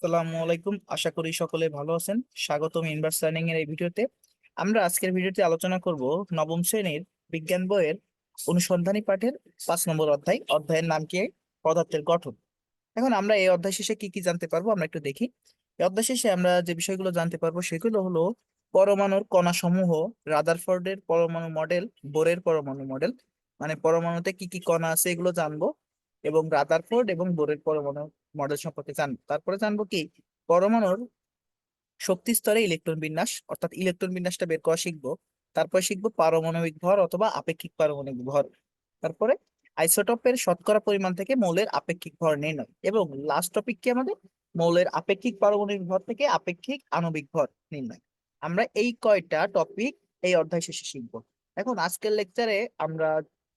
আসসালামু আলাইকুম। আশা করি সকলে ভালো আছেন। স্বাগতম ইনভার্স লার্নিং এর এই ভিডিওতে। আমরা আজকের ভিডিওতে আলোচনা করব নবম শ্রেণির বিজ্ঞান বইয়ের অনুসন্ধানী পাঠের পাঁচ নম্বর অধ্যায়, অধ্যায়ের নাম কি? পদার্থের গঠন। এখন আমরা এই অধ্যায় শেষে কি কি জানতে পারব আমরা একটু দেখি। এই অধ্যায় শেষে আমরা যে বিষয়গুলো জানতে পারব সেগুলো হলো পরমাণুর কণা সমূহ রাদারফোর্ডের পরমাণু মডেল, বোরের পরমাণু মডেল মানে পরমাণুতে কি কি কণা আছে এগুলো জানব, এবং রাদারফোর্ড এবং বোরের পরমাণু মডেল সম্পর্কে জানব। তারপরে জানব কি, পরমাণুর শক্তি স্তরে ইলেকট্রন বিন্যাস, অর্থাৎ ইলেকট্রন বিন্যাসটা বের করা শিখব। তারপরে শিখব পারমাণবিক ভর অথবা আপেক্ষিক পারমাণবিক ভর। তারপরে আইসোটপের শতকরা পরিমাণ থেকে মৌলের আপেক্ষিক ভর নির্ণয় এবং লাস্ট টপিক কি আমাদের? মৌলের আপেক্ষিক পারমাণবিক ভর থেকে আপেক্ষিক আণবিক ভর নির্ণয়। আমরা এই কয়টা টপিক এই অধ্যায় শেষে শিখব। এখন আজকের লেকচারে আমরা,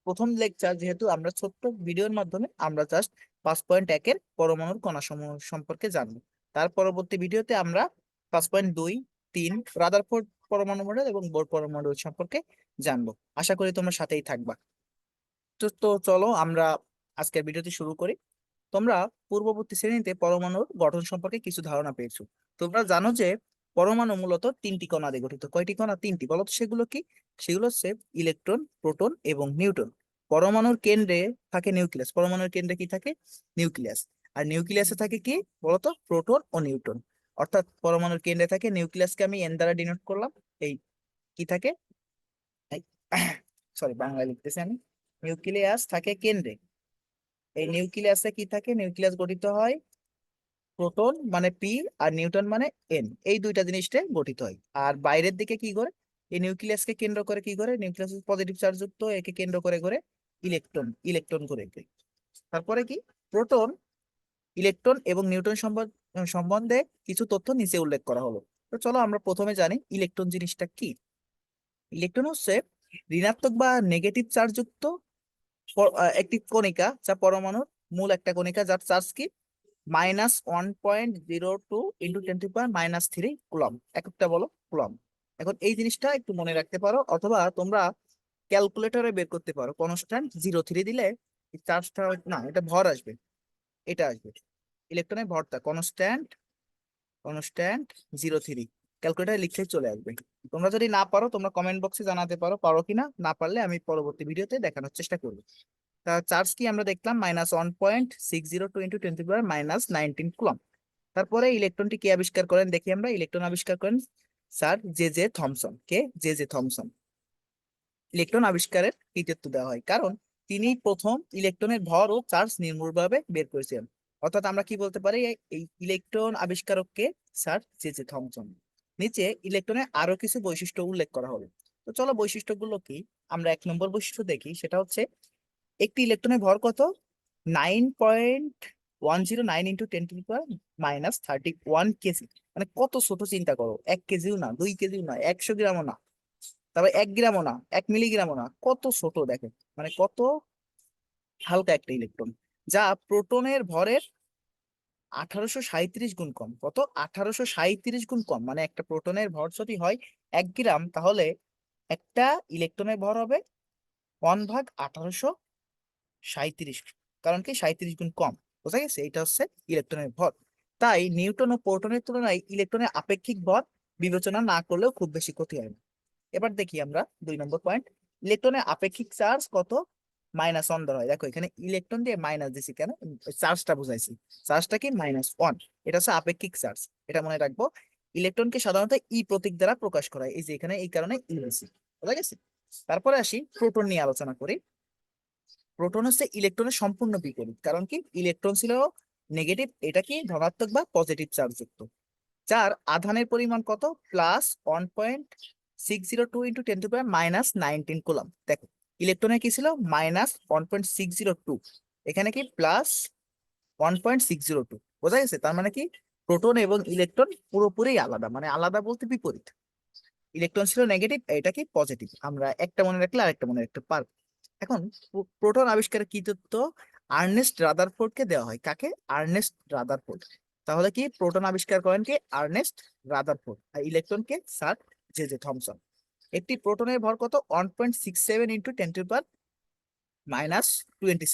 প্রথম লেকচার যেহেতু আমরা ছোট্ট ভিডিওর মাধ্যমে, আমরা জাস্ট পাঁচ পয়েন্ট একের পরমাণুর কণা সমূহ সম্পর্কে জানব। তার পরবর্তী ভিডিওতে আমরা পাঁচ পয়েন্ট দুই, তিন রাদার রাদারফোর্ড পরমাণু মডেল এবং বোর পরমাণু সম্পর্কে জানব। আশা করি তোমরা সাথেই থাকবা। তো তো চলো আমরা আজকের ভিডিওটি শুরু করি। তোমরা পূর্ববর্তী শ্রেণীতে পরমাণুর গঠন সম্পর্কে কিছু ধারণা পেয়েছ। তোমরা জানো যে পরমাণু মূলত তিনটি কণা দিয়ে গঠিত। কয়টি কণা? তিনটি। বলো তো সেগুলো কি? সেগুলো হচ্ছে ইলেকট্রন, প্রোটন এবং নিউট্রন। পরমাণুর কেন্দ্রে থাকে নিউক্লিয়াস। পরমাণুর কেন্দ্রে কি থাকে? নিউক্লিয়াস। আর নিউক্লিয়াসে থাকে কি? বলতো? প্রোটন ও নিউট্রন। অর্থাৎ পরমাণুর কেন্দ্রে থাকে নিউক্লিয়াসকে আমি এন দ্বারা ডিনোট করলাম। এই কি থাকে? সরি বাংলা লিখতেছি আমি। নিউক্লিয়াস থাকে কেন্দ্রে। এই নিউক্লিয়াসে কি থাকে? নিউক্লিয়াস গঠিত হয় প্রোটন মানে পি আর নিউটন মানে এন এই দুইটা জিনিসটা গঠিত হয়। আর বাইরের দিকে কি করে? এই নিউক্লিয়াসকে কেন্দ্র করে কি করে? নিউক্লিয়াস পজিটিভ চার্জ যুক্ত, একে কেন্দ্র করে করে ইলেকট্রন ইলেকট্রন করে। তারপরে কি? প্রোটন, ইলেকট্রন এবং নিউটন সম্বন্ধে কিছু তথ্য নিচে উল্লেখ করা হলো। তো চলো আমরা প্রথমে জানি ইলেকট্রন জিনিসটা কি। ইলেকট্রন হচ্ছে ঋণাত্মক বা নেগেটিভ চার্জ যুক্ত একটি কণিকা যা পরমাণুর মূল একটা কণিকা যার চার্জ কি? Minus one point zero two into ten to power minus three coulomb এক একটা বলো কুলম এখন এই জিনিসটা একটু মনে রাখতে পারো অথবা তোমরা ক্যালকুলেটরে বের করতে পারো। কনস্ট্যান্ট জিরো থ্রি দিলে চার্জটা না, এটা ভর আসবে। এটা আসবে। ইলেকট্রনের ভরটা কনস্ট্যান্ট কনস্ট্যান্ট জিরো থ্রি ক্যালকুলেটারে লিখতে চলে আসবে। তোমরা যদি না পারো, তোমরা কমেন্ট বক্সে জানাতে পারো পারো কিনা? না পারলে আমি পরবর্তী ভিডিওতে দেখানোর চেষ্টা করব। তা চার্জ কি আমরা দেখলাম? Minus one point six zero two into twenty power minus nineteen coulomb তারপরে ইলেকট্রনটি কে আবিষ্কার করেন? দেখি আমরা। ইলেকট্রন আবিষ্কার করেন স্যার জে জে থমসন। কে? J J Thomson. ইলেকট্রন আবিষ্কারের কৃতিত্ব দেওয়া হয়। কারণ তিনি প্রথম ইলেকট্রনের ভর ও চার্জ নির্মূলভাবে বের করেছিলেন। অর্থাৎ আমরা কি বলতে পারি? এই- ইলেকট্রন আবিষ্কারককে স্যার জে জে থমসন। নিচে ইলেকট্রনের আরও কিছু বৈশিষ্ট্য উল্লেখ করা হলো। তো চলো বৈশিষ্ট্যগুলো কি? আমরা এক নম্বর বৈশিষ্ট্য দেখি, সেটা হচ্ছে একটি ইলেকট্রনের ভর কত? Nine point one zero nine into ten to power minus thirty one KG. মানে কত ছোট চিন্তা করো, এক কেজিও না, দুই কেজিও না, একশো গ্রামও না। তারপরে এক গ্রামও না, এক মিলিগ্রামও না, কত ছোট দেখেন মানে কত হালকা একটা ইলেকট্রন যা প্রোটনের ভরের আঠারোশো সাঁইত্রিশ গুণ কম, কত? আঠারোশো সাঁইত্রিশ গুণ কম মানে একটা প্রোটনের ভর যদি হয় এক গ্রাম, তাহলে একটা ইলেকট্রনের ভর হবে ওয়ান ভাগ আঠারোশো সাঁইত্রিশ, কারণ কি? সাঁইত্রিশ গুণ কম, বোঝা গেছে? এটা হচ্ছে ইলেকট্রনের ভর। তাই নিউটন ও প্রোটনের তুলনায় ইলেকট্রনের আপেক্ষিক ভর বিবেচনা না করলেও খুব বেশি ক্ষতি হয় না। এবার দেখি আমরা দুই নম্বর পয়েন্ট ইলেকট্রনের আপেক্ষিক চার্জ কত? মাইনাস ওয়ান ধরা হয়। দেখো এখানে ইলেকট্রন দিয়ে মাইনাস দিছি কেন? চার্জটা বুঝাইছি। চার্জটা কি? মাইনাস ওয়ান এটা হচ্ছে আপেক্ষিক চার্জ। এটা মনে রাখব, ইলেকট্রনকে সাধারণত ই প্রতীক দ্বারা প্রকাশ করা হয়। এই যে এখানে এই কারণে ই দিছি বোঝা গেছে? তারপরে আসি প্রোটন নিয়ে আলোচনা করি। প্রোটন হচ্ছে ইলেকট্রনের সম্পূর্ণ বিপরীত। কারণ কি? ইলেকট্রন ছিল নেগেটিভ এটা কি? ধনাত্মক বা পজিটিভ চার্জ যুক্ত যার আধানের পরিমাণ কত? Plus one point six zero two into ten to power minus nineteen দেখো কি ছিল? Minus one point six zero two এখানে কি? Plus one point six zero two বোঝা গেছে? তার মানে কি? প্রোটন এবং ইলেকট্রন পুরোপুরি আলাদা মানে আলাদা বলতে বিপরীত। ইলেকট্রন ছিল নেগেটিভ এটা কি? পজিটিভ আমরা একটা মনে রাখলে আরেকটা মনে রাখতে পারব। এখন প্রোটন আবিষ্কারের কৃতিত্ব আর্নেস্ট রাদারফোর্ড কে দেওয়া হয়। কাকে? Ernest Rutherford. তাহলে কি? প্রোটন আবিষ্কার করেন কি? Ernest Rutherford. আর ইলেকট্রন কে? স্যার জে জে থমসন একটি প্রোটনের ভর কত? One point six seven into ten to power minus twenty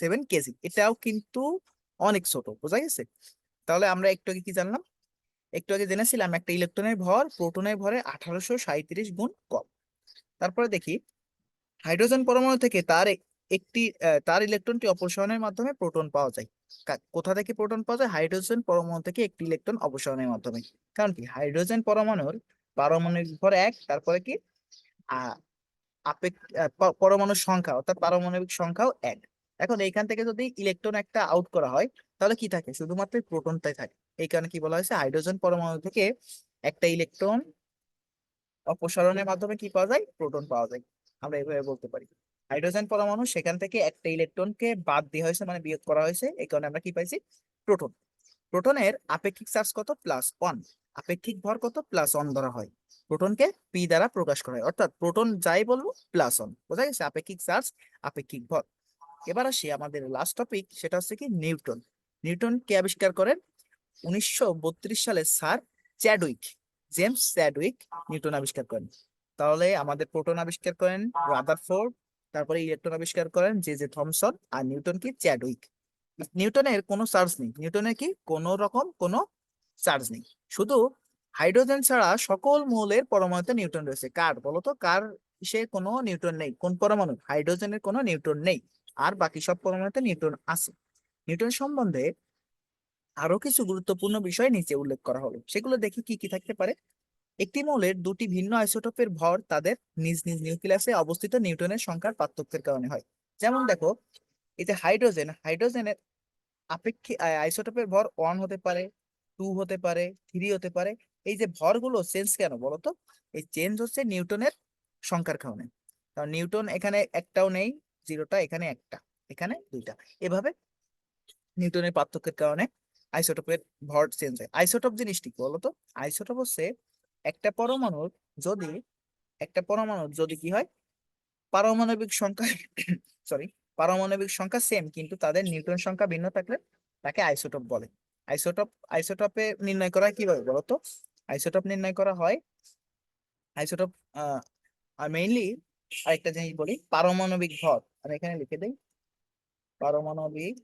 seven KG এটাও কিন্তু অনেক ছোট, বোঝা গেছে? তাহলে আমরা একটু আগে কি জানলাম? একটু আগে জেনেছিলাম একটা ইলেকট্রনের ভর প্রোটনের ভরে আঠারোশো সাঁইত্রিশ গুণ কম। তারপরে দেখি, হাইড্রোজেন পরমাণু থেকে তার একটি তার ইলেকট্রনটি অপসারণের মাধ্যমে প্রোটন পাওয়া যায়। কোথা থেকে প্রোটন পাওয়া যায়? হাইড্রোজেন পরমাণু থেকে একটি ইলেকট্রন অপসারণের মাধ্যমে। কারণ কি? হাইড্রোজেন পরমাণুর পারমাণবিক ভর এক, তারপরে কি? পরমাণুর সংখ্যা, অর্থাৎ পারমাণবিক সংখ্যাও এক। এখন এইখান থেকে যদি ইলেকট্রন একটা আউট করা হয়, তাহলে কি থাকে? শুধুমাত্র প্রোটনটাই থাকে। এই কারণে কি বলা হয়েছে? হাইড্রোজেন পরমাণু থেকে একটা ইলেকট্রন অপসারণের মাধ্যমে কি পাওয়া যায়? প্রোটন পাওয়া যায়। আমরা এইভাবে বলতে পারি। হাইড্রোজেন পরমাণু, সেখান থেকে একটা ইলেকট্রনকে বাদ দেওয়া হয়েছে মানে বিয়োগ করা হয়েছে। এই কারণে আমরা কি পাইছি? প্রোটন প্রোটনের আপেক্ষিক চার্জ কত প্লাস ওয়ান আপেক্ষিক ভর কত প্লাস ওয়ান ধরা হয়? প্রোটনকে পি দ্বারা প্রকাশ করা হয়। অর্থাৎ প্রোটন যাই বলব প্লাস ওয়ান বোঝা গেছে? আপেক্ষিক চার্জ, আপেক্ষিক ভর। এবার আসি আমাদের লাস্ট টপিক সেটা হচ্ছে কি নিউটন। নিউটন কে আবিষ্কার করেন? উনিশশো বত্রিশ সালে sir Chadwick, James Chadwick neutron আবিষ্কার করেন। তাহলে আমাদের প্রোটন আবিষ্কার করেন রাদারফোর্ড, তারপরে ইলেকট্রন আবিষ্কার করেন জে জে থমসন, আর নিউটন কি চ্যাডউইক। নিউটনের কোনো চার্জ নেই। নিউটনের কি কোনো রকম কোনো চার্জ নেই। শুধু হাইড্রোজেন ছাড়া সকল মৌলের পরমাণুতে নিউটন রয়েছে। কার বলতো? কার সে কোনো নিউটন নেই। কোন পরমাণু? হাইড্রোজেনের কোনো নিউটন নেই। আর বাকি সব পরমাণুতে নিউটন আছে। নিউটন সম্বন্ধে আরও কিছু গুরুত্বপূর্ণ বিষয় নিচে উল্লেখ করা হলো। সেগুলো দেখি কি কি থাকতে পারে? একটি মৌলের দুটি ভিন্ন আইসোটোপের ভর তাদের নিজ নিজ নিউক্লিয়াসে অবস্থিত নিউটনের সংখ্যার পার্থক্যের কারণে হয়। যেমন দেখো এই যে হাইড্রোজেন হাইড্রোজেনের আপেক্ষিক আইসোটোপের ভর ওয়ান হতে পারে টু হতে পারে থ্রি হতে পারে। এই যে ভরগুলো চেঞ্জ কেন বলতো? এই চেঞ্জ হচ্ছে নিউটনের সংখ্যার কারণে। কারণ নিউটন এখানে একটাও নেই, জিরোটা এখানে একটা, এখানে দুইটা। এভাবে নিউটনের পার্থক্যের কারণে আইসোটোপের ভর চেঞ্জ হয়। আইসোটোপ জিনিসটি কি বলতো? আইসোটোপ হচ্ছে একটা পরমাণুর যদি, একটা পরমাণুর যদি কি হয়? পারমাণবিক সংখ্যা সরি পারমাণবিক সংখ্যা সেম কিন্তু তাদের নিউটন সংখ্যা ভিন্ন থাকলে তাকে আইসোটপ বলে। আইসোটপ আইসোটপে নির্ণয় করা হয় কীভাবে বলতো? আইসোটপ নির্ণয় করা হয় আইসোটোপ মেইনলি আরেকটা জিনিস বলি, পারমাণবিক ভর। আমি এখানে লিখে দেই, পারমাণবিক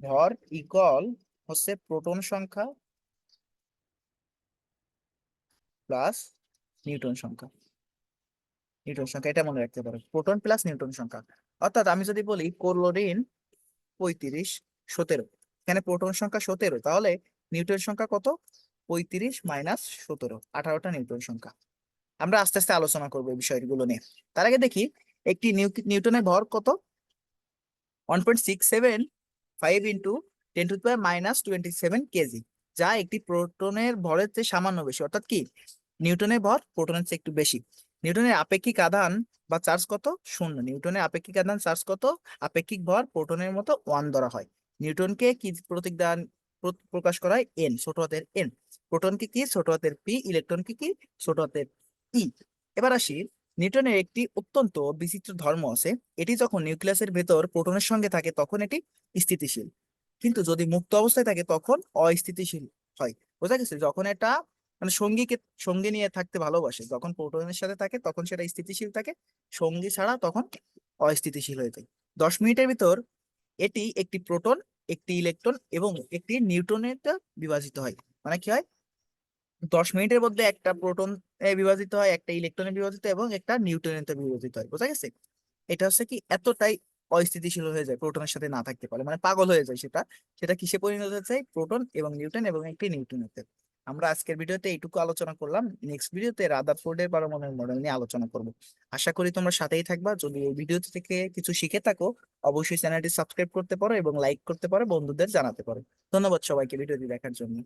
ভর ইকুয়াল হচ্ছে প্রোটন সংখ্যা প্লাস নিউটন সংখ্যা। নিউটন সংখ্যা, এটা মনে রাখতে পারো, প্রোটন প্লাস নিউটন সংখ্যা। অর্থাৎ আমি যদি বলি ক্লোরিন পঁয়ত্রিশ সতেরো, এখানে প্রোটন সংখ্যা সতেরো, তাহলে নিউটন সংখ্যা কত? পঁয়ত্রিশ মাইনাস সতেরো, আঠারোটা নিউটন সংখ্যা। আমরা আস্তে আস্তে আলোচনা করব এই বিষয়গুলো নিয়ে। তার আগে দেখি, একটি নিউ- নিউটনের ভর কত? One point six seven five into ten to power minus twenty seven KG যা একটি প্রোটনের ভরের চেয়ে সামান্য বেশি। অর্থাৎ কি? নিউটনের ভর প্রোটনের চেয়ে একটু বেশি। নিউটনের আপেক্ষিক আধান বা চার্জ কত? শূন্য। নিউটনের আপেক্ষিক আধান, চার্জ কত? আপেক্ষিক ভর প্রোটনের মতো ওয়ান ধরা হয়। নিউটনকে কি প্রতীক দান প্রকাশ করা হয়? এন ছোট হাতের এন প্রোটনকে কি? ছোট হাতের পি ইলেকট্রনকে কি? ছোট হাতের ই এবার আসি। নিউটনের একটি অত্যন্ত বিচিত্র ধর্ম আছে। এটি যখন নিউক্লিয়াসের ভেতর প্রোটনের সঙ্গে থাকে, তখন এটি স্থিতিশীল। কিন্তু যদি মুক্ত অবস্থায় থাকে, তখন অস্থিতিশীল হয়। বোঝা গেছে? যখন এটা মানে সঙ্গীকে, সঙ্গী নিয়ে থাকতে ভালোবাসে। যখন প্রোটনের সাথে থাকে, তখন সেটা স্থিতিশীল থাকে। সঙ্গী ছাড়া তখন অস্থিতিশীল হয়ে যায় দশ মিনিটের ভিতর এটি একটি প্রোটন, একটি ইলেকট্রন এবং একটি নিউটনের বিভাজিত হয়। মানে কি হয়? দশ মিনিটের মধ্যে একটা প্রোটন বিভাজিত হয়, একটা ইলেকট্রনে বিভাজিত এবং একটা নিউট্রনেতে বিভাজিত হয়। বোঝা গেছে? এটা হচ্ছে কি? এতটাই অস্থিতিশীল হয়ে যায় প্রোটনের সাথে না থাকতে পারে। মানে পাগল হয়ে যায় সেটা। সেটা কিসে পরিণত হয়ে যায় প্রোটন এবং নিউটন এবং একটি নিউট্রনেতে আমরা আজকের ভিডিওতে এইটুকু আলোচনা করলাম। নেক্সট ভিডিওতে রাদার ফোর্ডের পারমাণবিক মডেল নিয়ে আলোচনা করব। আশা করি তোমরা সাথেই থাকবা। যদি এই ভিডিও থেকে কিছু শিখে থাকো, অবশ্যই চ্যানেলটি সাবস্ক্রাইব করতে পারো এবং লাইক করতে পারো, বন্ধুদের জানাতে পারো। ধন্যবাদ সবাইকে ভিডিওটি দেখার জন্য।